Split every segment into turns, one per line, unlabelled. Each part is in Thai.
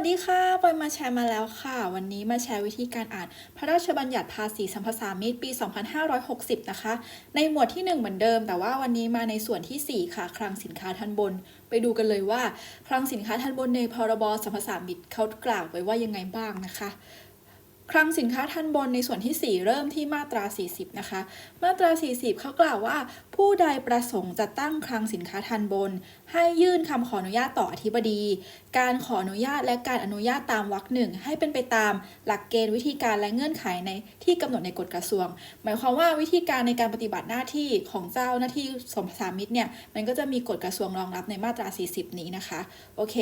วัสดีค่ะปอยมาแชร์มาแล้วค่ะ วันนี้มาแชร์วิธีการอ่าน พระราชบัญญัติภาษีสัมภาษามิตรปี 2560 นะคะ ในหมวดที่ 1 เหมือนเดิม แต่ว่าวันนี้มาในส่วนทีสี่4 ค่ะ คลังสินค้าทันบน ไปดูกันเลยว่า คลังสินค้าทันบนในพรบสัมภาษามิตรเขากล่าวไว้ว่ายังไงบ้างนะคะ คลังสินค้าทันบนในส่วนที่ 4 เริ่มที่มาตรา 40 นะคะ มาตรา 40 เขากล่าวว่า ผู้ใดประสงค์จะตั้งคลังสินค้าทันบน ให้ยื่นคำขออนุญาตต่ออธิบดี การขออนุญาตและการอนุญาตตามวรรคหนึ่งให้เป็นไปตามหลักเกณฑ์วิธีการและเงื่อนไขในที่กำหนดในกฎกระทรวง หมายความว่าวิธีการในการปฏิบัติหน้าที่ของเจ้าหน้าที่สมสามิตรเนี่ยมันก็จะมีกฎกระทรวงรองรับในมาตรา 40 นี้นะคะโอเค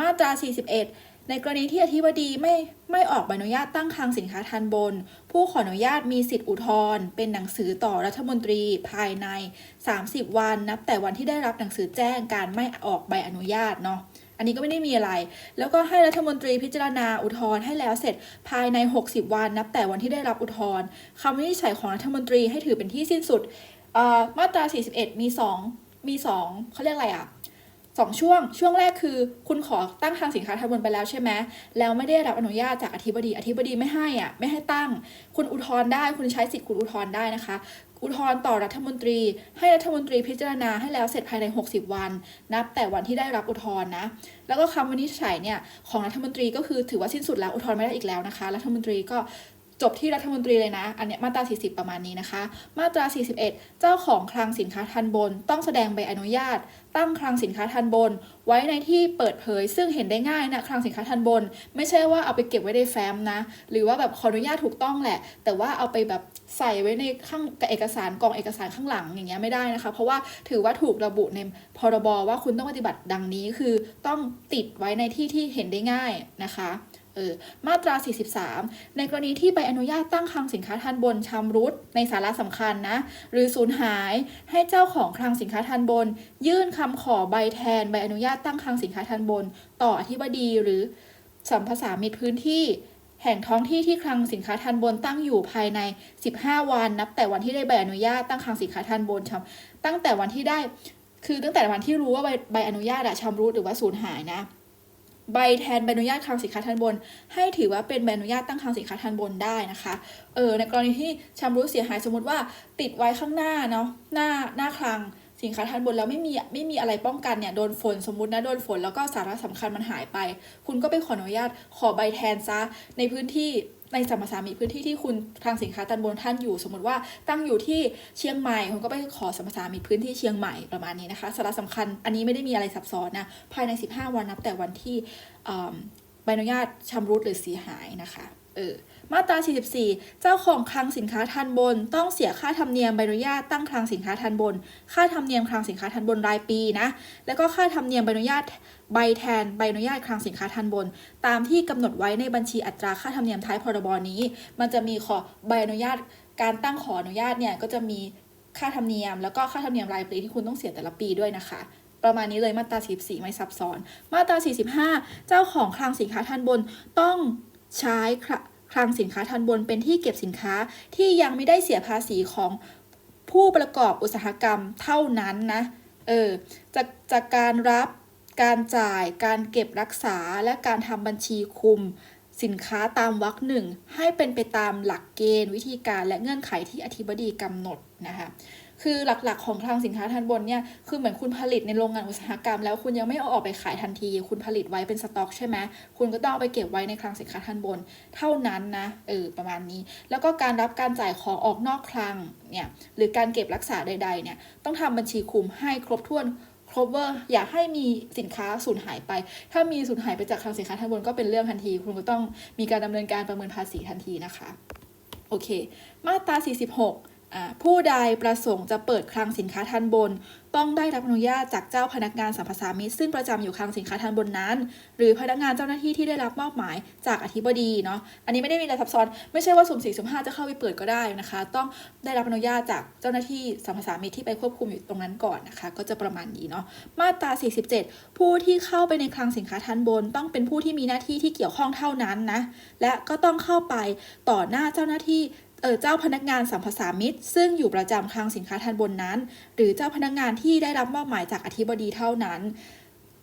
มาตรา 41 ในกรณีที่อธิบดีไม่ไม่ออกใบอนุญาตตั้งคลังสินค้าทันบน ผู้ขออนุญาตมีสิทธิอุทธรณ์เป็นหนังสือต่อรัฐมนตรีภายใน 30 วันนับแต่วันที่ได้รับหนังสือแจ้งการไม่ออกใบอนุญาตเนาะอันนี้ก็ไม่ได้มีอะไร แล้วก็ให้รัฐมนตรีพิจารณาอุทธรณ์ให้แล้วเสร็จภายใน 60 วันนับแต่วันที่ได้รับอุทธรณ์คำวินิจฉัยของรัฐมนตรีให้ถือเป็นที่สิ้นสุดมาตรา 41 มี 2 มี 2เขาเรียกอะไรอะ สองช่วง ช่วงแรกคือ คุณขอตั้งคลังสินค้าทันบนไปแล้วใช่ไหมแล้วไม่ได้รับอนุญาตจากอธิบดี อธิบดีไม่ให้อะไม่ให้ตั้ง คุณอุทธรณ์ได้ คุณใช้สิทธิ์คุณอุทธรณ์ได้นะคะ อุทธรณ์ต่อรัฐมนตรี ให้รัฐมนตรีพิจารณาให้แล้วเสร็จภายใน 60 วัน นับแต่วันที่ได้รับอุทธรณ์นะ แล้วก็คำวินิจฉัยเนี่ยของรัฐมนตรีก็คือถือว่าสิ้นสุดแล้วอุทธรณ์ไม่ได้อีกแล้วนะคะ รัฐมนตรีก็ จบที่รัฐมนตรีเลยนะ อันเนี้ยมาตรา 40 ประมาณนี้นะคะ มาตรา 41 เจ้าของคลังสินค้าทันบน ต้องแสดงใบอนุญาต ตั้งคลังสินค้าทันบน ไว้ในที่เปิดเผย ซึ่งเห็นได้ง่ายนะคลังสินค้าทันบน ไม่ใช่ว่าเอาไปเก็บไว้ในแฟ้มนะ หรือว่าแบบขออนุญาตถูกต้องแหละ แต่ว่าเอาไปแบบใส่ไว้ในข้างกับเอกสารกล่องเอกสารข้างหลังอย่างเงี้ยไม่ได้นะคะ เพราะว่าถือว่าถูกระบุในพรบว่าคุณต้องปฏิบัติดังนี้คือต้องติดไว้ในที่ที่เห็นได้ง่ายนะคะ เออมาตรา 43 ในกรณีที่ใบอนุญาตตั้งคลังสินค้าทันบนชำรุดในสาระสำคัญนะ หรือสูญหายให้เจ้าของคลังสินค้าทันบน ยื่นคำขอใบแทนใบอนุญาตตั้งคลังสินค้าทันบน ต่ออธิบดีหรือสัมภาษามิตรพื้นที่ แห่งท้องที่ที่คลังสินค้าทันบนตั้งอยู่ภายใน 15 วัน นับแต่วันที่ได้ใบอนุญาตตั้งคลังสินค้าทันบนชำตั้งแต่วันที่ได้ คือตั้งแต่วันที่รู้ว่าใบใบอนุญาตอะชำรุดหรือว่าสูญหายนะ ใบแทนใบอนุญาตคลังสินค้าทันบน ให้ถือว่าเป็นใบอนุญาตตั้งคลังสินค้าทันบนได้นะคะเออในกรณีที่ชำรุดเสียหายสมมติว่าติดไว้ข้างหน้าเนาะหน้าหน้าคลังสินค้าทันบนแล้วไม่มีไม่มีอะไรป้องกันเนี่ยโดนฝนสมมตินะโดนฝนแล้วก็สาระสำคัญมันหายไป คุณก็ไปขออนุญาตขอใบแทนซะในพื้นที่ ในสัมปทามิตรพื้นที่ที่คุณทางสินค้าตันบนท่านอยู่ สมมติว่าตั้งอยู่ที่เชียงใหม่คุณก็ไปขอสัมปทามิตรพื้นที่เชียงใหม่ประมาณนี้นะคะสาระสำคัญอันนี้ไม่ได้มีอะไรซับซ้อนนะภายใน 15 วันนับแต่วันที่ใบอนุญาตชำรุดหรือเสียหายนะคะเออ มาตรา 44 เจ้าของคลังสินค้าทันบน ต้องเสียค่าธรรมเนียมใบอนุญาตตั้งคลังสินค้าทันบน ค่าธรรมเนียมคลังสินค้าทันบนรายปีนะ แล้วก็ค่าธรรมเนียมใบอนุญาตใบแทนใบอนุญาตคลังสินค้าทันบน ตามที่กำหนดไว้ในบัญชีอัตราค่าธรรมเนียมท้ายพรบนี้ มันจะมีขอใบอนุญาตการตั้งขออนุญาตเนี่ยก็จะมีค่าธรรมเนียม แล้วก็ค่าธรรมเนียมรายปีที่คุณต้องเสียแต่ละปีด้วยนะคะประมาณนี้เลยมาตรา 44 ไม่ซับซ้อน มาตรา 45 เจ้าของคลังสินค้าทันบนต้องใช้ คลังสินค้าทันบนเป็นที่เก็บสินค้าที่ยังไม่ได้เสียภาษีของผู้ประกอบอุตสาหกรรมเท่านั้นนะ เออ จากจากการรับ การจ่าย การเก็บรักษา และการทำบัญชีคุม สินค้าตามวรรคหนึ่งให้เป็นไปตามหลักเกณฑ์ วิธีการและเงื่อนไขที่อธิบดีกำหนดนะคะ คือหลักๆของคลังสินค้าทันบนเนี่ยคือเหมือนคุณผลิตในโรงงานอุตสาหกรรม แล้วคุณยังไม่เอาออกไปขายทันที คุณผลิตไว้เป็นสต็อกใช่ไหมคุณก็ต้องเอาไปเก็บไว้ในคลังสินค้าทันบน เท่านั้นนะเออประมาณนี้ แล้วก็การรับการจ่ายของออกนอกคลังเนี่ยหรือการเก็บรักษาใดๆเนี่ยต้องทำบัญชีคุมให้ครบถ้วนครบเวอร์อย่าให้มีสินค้าสูญหายไป ถ้ามีสูญหายไปจากคลังสินค้าทันบนก็เป็นเรื่องทันที คุณก็ต้องมีการดำเนินการประเมินภาษีทันทีนะคะ โอเค มาตรา 46 ผู้ใดประสงค์จะเปิดคลังสินค้าทันบน ต้องได้รับอนุญาตจากเจ้าพนักงานสัมภาษามิตรซึ่งประจำอยู่คลังสินค้าทันบนนั้น หรือพนักงานเจ้าหน้าที่ที่ได้รับมอบหมายจากอธิบดีเนาะอันนี้ไม่ได้มีอะไรซับซ้อน ไม่ใช่ว่าสุ่มสี่สุ่มห้าจะเข้าไปเปิดก็ได้นะคะ ต้องได้รับอนุญาตจากเจ้าหน้าที่สัมภาษามิตรที่ไปควบคุมอยู่ตรงนั้นก่อนนะคะ ก็จะประมาณนี้เนาะมาตรา 47 ผู้ที่เข้าไปในคลังสินค้าทันบน ต้องเป็นผู้ที่มีหน้าที่ที่เกี่ยวข้องเท่านั้นนะและก็ต้องเข้าไปต่อหน้าเจ้าหน้าที่ เออเจ้าพนักงานสัมภาษามิตร ซึ่งอยู่ประจำคลังสินค้าทันบนนั้น หรือเจ้าพนักงานที่ได้รับมอบหมายจากอธิบดีเท่านั้น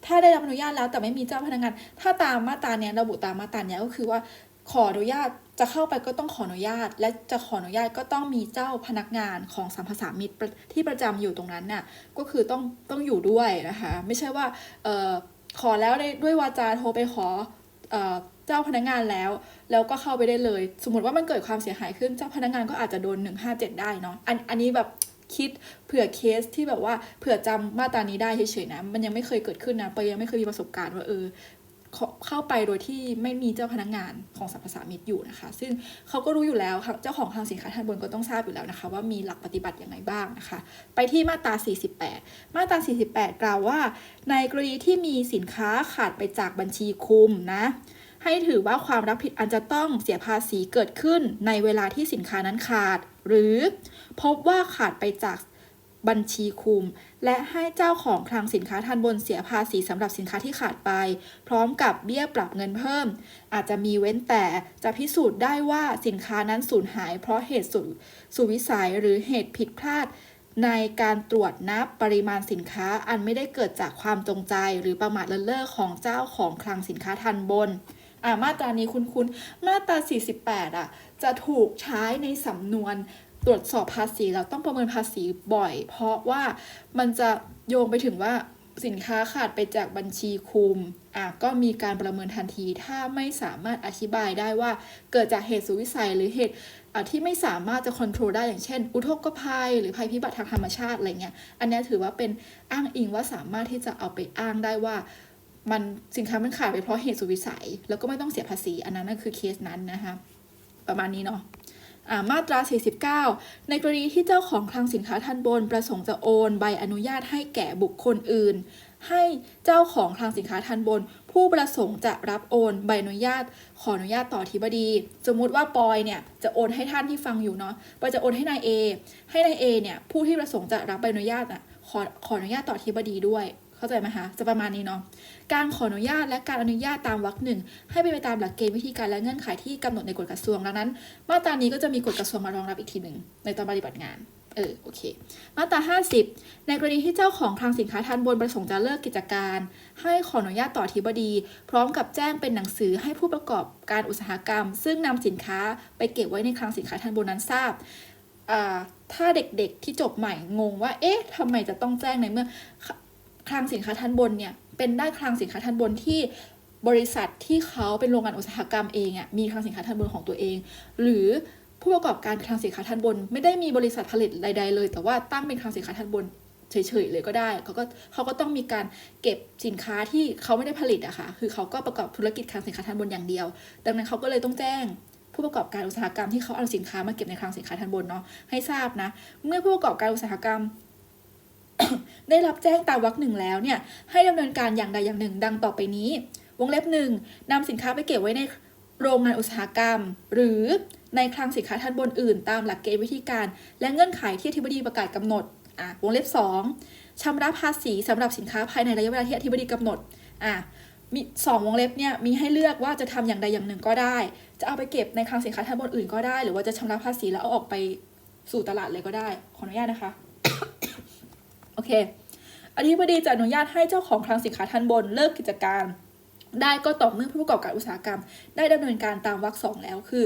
ถ้าได้รับอนุญาตแล้วแต่ไม่มีเจ้าพนักงาน ถ้าตามมาตราเนี้ยระบุตามมาตราเนี้ยก็คือว่าขออนุญาตจะเข้าไปก็ต้องขออนุญาต และจะขออนุญาตก็ต้องมีเจ้าพนักงานของสัมภาษามิตรที่ประจำอยู่ตรงนั้นน่ะก็คือต้องต้องอยู่ด้วยนะคะ ไม่ใช่ว่าเออขอแล้วได้ด้วยวาจาโทรไปขออ เจ้าพนักงานแล้ว แล้วก็เข้าไปได้เลย สมมติว่ามันเกิดความเสียหายขึ้นเจ้าพนักงานก็อาจจะโดน 157 ได้เนาะอันอันนี้แบบคิดเผื่อเคสที่แบบว่าเผื่อจำมาตรานี้ได้เฉยๆนะมันยังไม่เคยเกิดขึ้นนะเปยังไม่เคยมีประสบการณ์ว่าเออเข้าเข้าไปโดยที่ไม่มีเจ้าพนักงานของสรรพสามิตอยู่นะคะ ซึ่งเขาก็รู้อยู่แล้วเจ้าของคลังสินค้าทันบนก็ต้องทราบอยู่แล้วนะคะ ว่ามีหลักปฏิบัติอย่างไรบ้างนะคะ ไปที่มาตรา 48 มาตรา 48 กล่าวว่า ในกรณีที่มีสินค้าขาดไปจากบัญชีคุมนะ ให้ถือว่าความรับผิดอันจะต้องเสียภาษีเกิดขึ้นในเวลาที่สินค้านั้นขาด หรือพบว่าขาดไปจากบัญชีคุม และให้เจ้าของคลังสินค้าทันบนเสียภาษีสำหรับสินค้าที่ขาดไป พร้อมกับเบี้ยปรับเงินเพิ่ม อาจจะมีเว้นแต่จะพิสูจน์ได้ว่าสินค้านั้นสูญหาย เพราะเหตุสุสวิสัยหรือเหตุผิดพลาด ในการตรวจนับปริมาณสินค้าอันไม่ได้เกิดจากความจงใจ หรือประมาทเลินเล่อของเจ้าของคลังสินค้าทันบน อ่ามาตรานี้คุณคุณมาตรา 48 อะ จะถูกใช้ในสำนวนตรวจสอบภาษีเราต้องประเมินภาษีบ่อย เพราะว่ามันจะโยงไปถึงว่าสินค้าขาดไปจากบัญชีคุมอะก็มีการประเมินทันที ถ้าไม่สามารถอธิบายได้ว่าเกิดจากเหตุสุวิสัยหรือเหตุอะที่ไม่สามารถจะควบคุมได้อย่างเช่น อุทกภัย หรือภัยพิบัติทางธรรมชาติอะไรเงี้ย อันนี้ถือว่าเป็นอ้างอิงว่าสามารถที่จะเอาไปอ้างได้ว่า มันสินค้ามันขาดไปเพราะเหตุสุดวิสัย แล้วก็ไม่ต้องเสียภาษี อันนั้นนั่นคือเคสนั้นนะคะประมาณนี้เนาะมาตรา 49 ในกรณีที่เจ้าของคลังสินค้าทันบน ประสงค์จะโอนใบอนุญาตให้แก่บุคคลอื่น ให้เจ้าของคลังสินค้าทันบน ผู้ประสงค์จะรับโอนใบอนุญาต ขออนุญาตต่อธิบดี สมมุติว่าปอยเนี่ยจะโอนให้ท่านที่ฟังอยู่เนาะปอยจะโอนให้นายเอให้นายเอเนี่ยผู้ที่ประสงค์จะรับใบอนุญาตอะขอขออนุญาตต่ออธิบดีด้วย เข้าใจไหมคะ จะประมาณนี้เนาะ การขออนุญาตและการอนุญาตตามวรรคหนึ่งให้เป็นไปตามหลักเกณฑ์วิธีการและเงื่อนไขที่กำหนดในกฎกระทรวงดังนั้น มาตรานี้ก็จะมีกฎกระทรวงมารองรับอีกทีหนึ่งในตอนปฏิบัติงานเออโอเค มาตรา 50 ในกรณีที่เจ้าของคลังสินค้าทันบนประสงค์จะเลิกกิจการ ให้ขออนุญาตต่อธิบดี พร้อมกับแจ้งเป็นหนังสือให้ผู้ประกอบการอุตสาหกรรม ซึ่งนำสินค้าไปเก็บไว้ในคลังสินค้าทันบนนั้นทราบถ้าเด็กๆที่จบใหม่งงว่า เอ๊ะทำไมจะต้องแจ้งในเมื่อ คลังสินค้าทันบนเนี่ยเป็นได้คลังสินค้าทันบนที่บริษัทที่เขาเป็นโรงงานอุตสาหกรรมเองอะ่ะมีคลังสินค้าทันบนของตัวเอง หรือผู้ประกอบการคลังสินค้าทันบน ไม่ได้มีบริษัทผลิตใด ๆ เลย แต่ว่าตั้งเป็นคลังสินค้าทันบนเฉยๆเลยก็ได้เขาก็เขาก็ต้องมีการเก็บสินค้าที่เขาไม่ได้ผลิตอะค่ะคือเขาก็ประกอบธุรกิจคลังสินค้าทันบนอย่างเดียว ดังนั้นเขาก็เลยต้องแจ้งผู้ประกอบการอุตสาหกรรมที่เขาเอาสินค้ามาเก็บในคลังสินค้าทันบนเนาะให้ทราบนะ เมื่อผู้ประกอบการอุตสาหกรรม ได้รับแจ้งตามวรรคหนึ่งแล้วเนี่ยให้ดำเนินการอย่างใดอย่างหนึ่ง ดังต่อไปนี้ วงเล็บหนึ่งนำสินค้าไปเก็บไว้ในโรงงานอุตสาหกรรม หรือในคลังสินค้าทันบนอื่น ตามหลักเกณฑ์วิธีการ และเงื่อนไขที่อธิบดีประกาศกำหนดอะวงเล็บสองชำระภาษีสำหรับสินค้าภายในระยะเวลาที่อธิบดีกำหนดอะมีสองวงเล็บเนี่ยมีให้เลือกว่าจะทำอย่างใดอย่างหนึ่งก็ได้ จะเอาไปเก็บในคลังสินค้าทันบนอื่นก็ได้ หรือว่าจะชำระภาษีแล้วเอาออกไปสู่ตลาดเลยก็ได้ ขออนุญาตนะคะ โอเคอธิบดีจะอนุญาตให้เจ้าของคลังสินค้าทันบนเลิกกิจการ ได้ก็ต่อเมื่อผู้ประกอบการอุตสาหกรรม ได้ดำเนินการตามวรรคสองแล้วคือ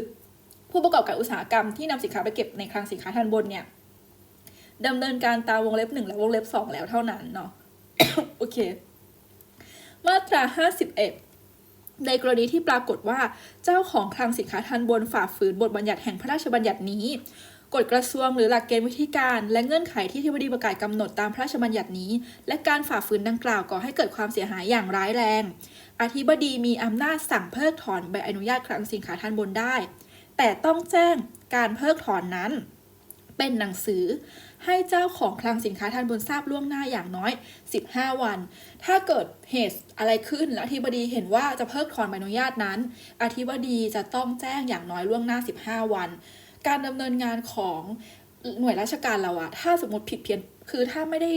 ผู้ประกอบการอุตสาหกรรมที่นำสินค้าไปเก็บในคลังสินค้าทันบนเนี่ยดำเนินการตามวงเล็บหนึ่งและวงเล็บสองแล้วเท่านั้นเนาะโอเค มาตราห้าสิบเอ็ดในกรณีที่ปรากฏว่าเจ้าของคลังสินค้าทันบนฝ่าฝืนบทบัญญัติแห่งพระราชบัญญัตินี้ กฎกระทรวงหรือหลักเกณฑ์วิธีการ และเงื่อนไขที่ที่บดีประกาศกำหนดตามพระราชบัญญัตินี้ และการฝ่าฝืนดังกล่าวก่อให้เกิดความเสียหายอย่างร้ายแรง อธิบดีมีอำนาจสั่งเพิกถอนใบอนุญาตคลังสินค้าทันบนได้ แต่ต้องแจ้งการเพิกถอนนั้น เป็นหนังสือ ให้เจ้าของคลังสินค้าทันบนทราบล่วงหน้าอย่างน้อย 15 วัน ถ้าเกิดเหตุอะไรขึ้นแล้วอธิบดีเห็นว่าจะเพิกถอนใบอนุญาตนั้น อธิบดีจะต้องแจ้งอย่างน้อยล่วงหน้า 15 วัน การดำเนินงานของหน่วยราชการเราอะถ้าสมมติผิดเพี้ยนคือถ้าไม่ได้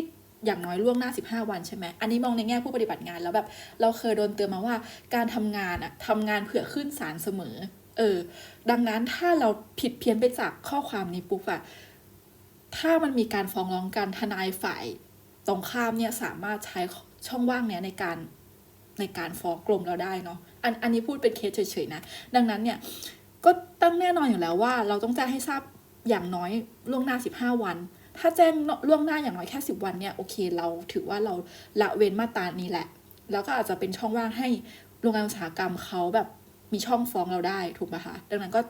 อย่างน้อยล่วงหน้า 15 วันใช่ไหม อันนี้มองในแง่ผู้ปฏิบัติงานแล้วแบบ เราเคยโดนเตือนมาว่าการทำงานอะทำงานเผื่อขึ้นศาลเสมอ เออ ดังนั้นถ้าเราผิดเพี้ยนไปจากข้อความนี้ปุ๊บอะถ้ามันมีการฟ้องร้องกันทนายฝ่ายตรงข้ามเนี่ยสามารถใช้ช่องว่างเนี้ยในการในการฟ้องกรมเราได้เนาะ อันอันนี้พูดเป็นเคสเฉยๆนะ ดังนั้นเนี่ย ก็ตั้งแน่นอนอยู่แล้วว่า เราต้องแจ้งให้ทราบอย่างน้อยล่วงหน้า 15 วัน ถ้าแจ้งล่วงหน้าอย่างน้อยแค่ 10 วันเนี่ยโอเคเราถือว่าเราละเว้นมาตรานี้แหละ แล้วก็อาจจะเป็นช่องว่างให้โรงงานอุตสาหกรรมเขาแบบมีช่องฟ้องเราได้ถูกไหมคะดังนั้นก็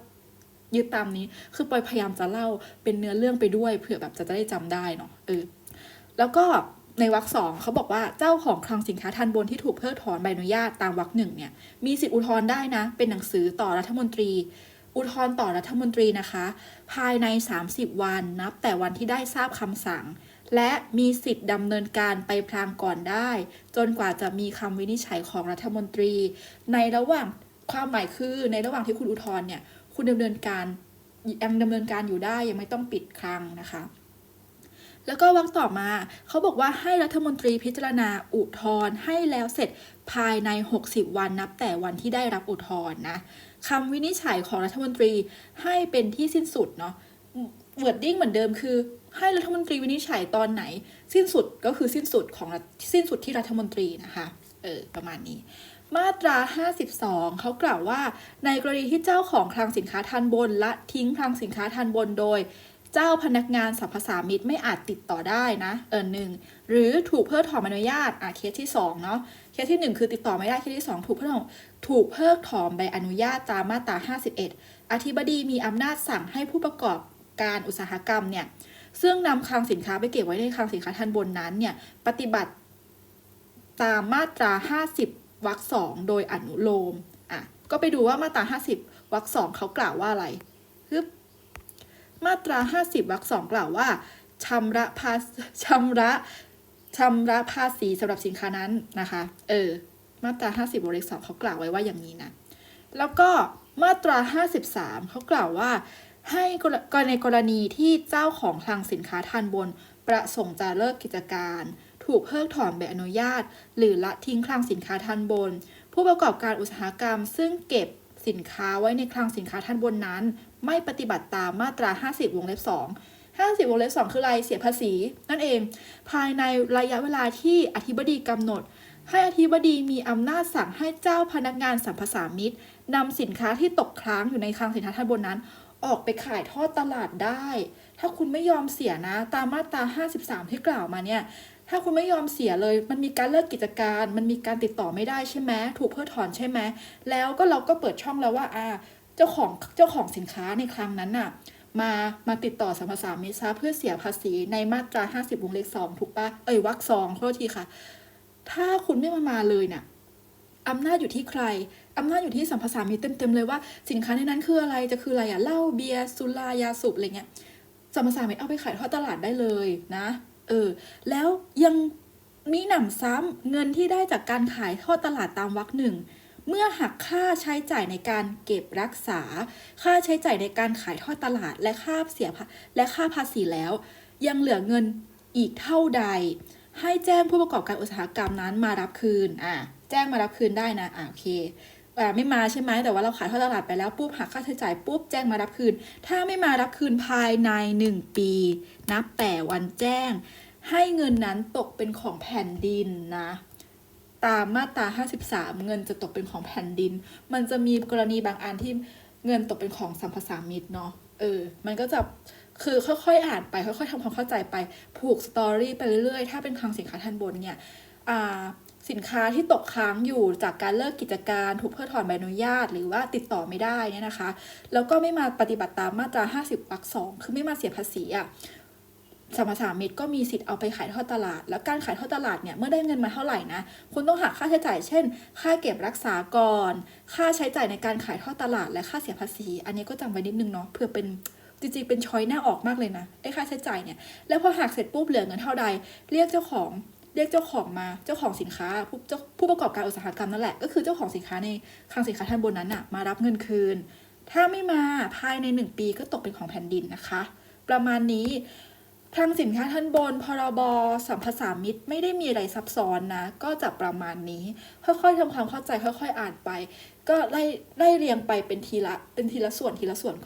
ยึดตามนี้คือปอยพยายามจะเล่าเป็นเนื้อเรื่องไปด้วยเผื่อแบบจะได้จำได้เนาะเออแล้วก็ ในวรรคสองเขาบอกว่าเจ้าของคลังสินค้าทันบนที่ถูกเพิกถอนใบอนุญาตตามวรรคหนึ่งเนี่ยมีสิทธิอุทธรณ์ได้นะ เป็นหนังสือต่อรัฐมนตรี อุทธรณ์ต่อรัฐมนตรีนะคะ ภายใน 30 วันนับ แต่วันที่ได้ทราบคำสั่ง และมีสิทธิ์ดำเนินการไปพลางก่อนได้ จนกว่าจะมีคำวินิจฉัยของรัฐมนตรี ในระหว่างความหมายคือในระหว่างที่คุณอุทธรณ์เนี่ยคุณดำเนินการยังดำเนินการอยู่ได้ยังไม่ต้องปิดคลังนะคะ แล้วก็วรรคต่อมาเขาบอกว่าให้รัฐมนตรีพิจารณาอุทธรณ์ให้แล้วเสร็จภายใน 60 วันนับแต่วันที่ได้รับอุทธรณ์นะคำวินิจฉัยของรัฐมนตรีให้เป็นที่สิ้นสุดเนาะเวิร์ดดิ้งเหมือนเดิมคือ ให้รัฐมนตรีวินิจฉัยตอนไหน สิ้นสุดก็คือสิ้นสุดของสิ้นสุดที่รัฐมนตรีนะคะเออประมาณนี้มาตรา 52 เขากล่าวว่า ในกรณีที่เจ้าของคลังสินค้าทันบน ละทิ้งคลังสินค้าทันบนโดย เจ้าพนักงานสรรพสามิตไม่อาจติดต่อได้นะเออหนึ่งหรือถูกเพิกถอนอนุญาตอะเคสที่2เนาะเคสที่ 1 คือติดต่อไม่ได้เคสที่ 2 ถูกเพิกถอนถูกเพิกถอนใบอนุญาตตามมาตรา 51 อธิบดีมีอำนาจสั่งให้ผู้ประกอบการอุตสาหกรรมเนี่ยซึ่งนำคลังสินค้าไปเก็บไว้ในคลังสินค้าทันบนนั้นเนี่ยปฏิบัติตามมาตรา 50วรรคสองโดยอนุโลมอะก็ไปดูว่ามาตรา 50วรรคสองเขากล่าวว่าอะไร มาตรา 50วรรคสองกล่าวว่าชำระภาษชำระชำระภาษีสำหรับสินค้านั้นนะคะ เออ มาตรา 50วงเล็บสองเขากล่าวไว้ว่าอย่างนี้นะ แล้วก็มาตรา 53 เขากล่าวว่า ให้กรณีกรณีที่เจ้าของคลังสินค้าทันบน ประสงค์จะเลิกกิจการ ถูกเพิกถอนใบอนุญาต หรือละทิ้งคลังสินค้าทันบน ผู้ประกอบการอุตสาหกรรมซึ่งเก็บสินค้าไว้ในคลังสินค้าทันบนนั้น ไม่ปฏิบัติตามมาตรา 50 วงเล็บ 2 50 วงเล็บ 2 คืออะไรเสียภาษี นั่นเอง ภายในระยะเวลาที่อธิบดีกำหนด ให้อธิบดีมีอำนาจสั่งให้เจ้าพนักงานสัมภาษามิตรนำสินค้าที่ตกค้างอยู่ในคลังสินค้าทันบนนั้น ออกไปขายทอดตลาดได้ ถ้าคุณไม่ยอมเสียนะ ตามมาตรา 53 ที่กล่าวมาเนี่ยถ้าคุณไม่ยอมเสียเลย มันมีการเลิกกิจการ มันมีการติดต่อไม่ได้ใช่ไหม ถูกเพิกถอนใช่ไหม แล้วก็เราก็เปิดช่องแล้วว่า อ่า เจ้าของเจ้าของสินค้าในครั้งนั้นน่ะมามาติดต่อสัมภาษามิตรซะเพื่อเสียภาษีในมาตรา 50 วงเล็บ2ถูกปะเอ้ยวรรคสองโทษทีค่ะ ถ้าคุณไม่มามาเลยเนี่ยอำนาจอยู่ที่ใคร อำนาจอยู่ที่สัมภาษามิตรเต็มๆเลยว่าสินค้าในนั้นคืออะไรจะคืออะไรอะเหล้าเบียร์สุรายาสูบอะไรเงี้ยสัมภาษามิตรเอาไปขายทอดตลาดได้เลยนะเออแล้วยังมีหนำซ้ำเงินที่ได้จากการขายทอดตลาดตามวรรคหนึ่ง เมื่อหักค่าใช้จ่ายในการเก็บรักษา ค่าใช้จ่ายในการขายทอดตลาดและค่าเสียและค่าภาษีแล้ว ยังเหลือเงินอีกเท่าใด ให้แจ้งผู้ประกอบการอุตสาหกรรมนั้นมารับคืนอะแจ้งมารับคืนได้นะอะโอเคอ่าไม่มาใช่ไหมแต่ว่าเราขายทอดตลาดไปแล้วปุ๊บหักค่าใช้จ่ายปุ๊บแจ้งมารับคืน ถ้าไม่มารับคืนภายใน 1 ปี นับแต่วันแจ้ง ให้เงินนั้นตกเป็นของแผ่นดินนะ ตามมาตรา 53 เงินจะตกเป็นของแผ่นดิน มันจะมีกรณีบางอันที่เงินตกเป็นของสัมภาษามิตรเนาะ เออ มันก็จะ คือค่อยๆ อ่านไป ค่อยๆทำความเข้าใจไป ผูกสตอรี่ไปเรื่อยๆ ถ้าเป็นคลังสินค้าทันบนเนี่ย อ่า สินค้าที่ตกค้างอยู่จากการเลิกกิจการ ถูกเพิกถอนใบอนุญาต หรือว่าติดต่อไม่ได้เนี่ยนะคะ แล้วก็ไม่มาปฏิบัติตามมาตรา 50วรรคสองคือไม่มาเสียภาษีอะ สมภาษามิตก็มีสิทธิ์เอาไปขายทอดตลาด แล้วการขายทอดตลาดเนี่ยเมื่อได้เงินมาเท่าไหร่นะคุณต้องหักค่าใช้จ่ายเช่น ค่าเก็บรักษาก่อน ค่าใช้จ่ายในการขายทอดตลาดและค่าเสียภาษี อันนี้ก็จำไว้นิดนึงเนาะเพื่อเป็นจริงๆเป็นช้อยหน้าออกมากเลยนะไอ้ค่าใช้จ่ายเนี่ยแล้วพอหักเสร็จปุ๊บเหลือเงินเท่าใด เรียกเจ้าของเรียกเจ้าของมาเจ้าของสินค้าผู้เจ้าผู้ประกอบการอุตสาหกรรมนั่นแหละก็คือเจ้าของสินค้าในคลังสินค้าท่านบนนั้นน่ะมารับเงินคืน ถ้าไม่มาภายในหนึ่งปีก็ตกเป็นของแผ่นดินนะคะ ประมาณนี้ คลังสินค้าท่านบน พรบสัมภาษามิตรไม่ได้มีอะไรซับซ้อนนะ ก็จะประมาณนี้ ค่อยๆทำความเข้าใจค่อย ๆ อ่านไป ก็ไล่ไล่เรียงไปเป็นทีละเป็นทีละส่วนทีละส่วนก็ได้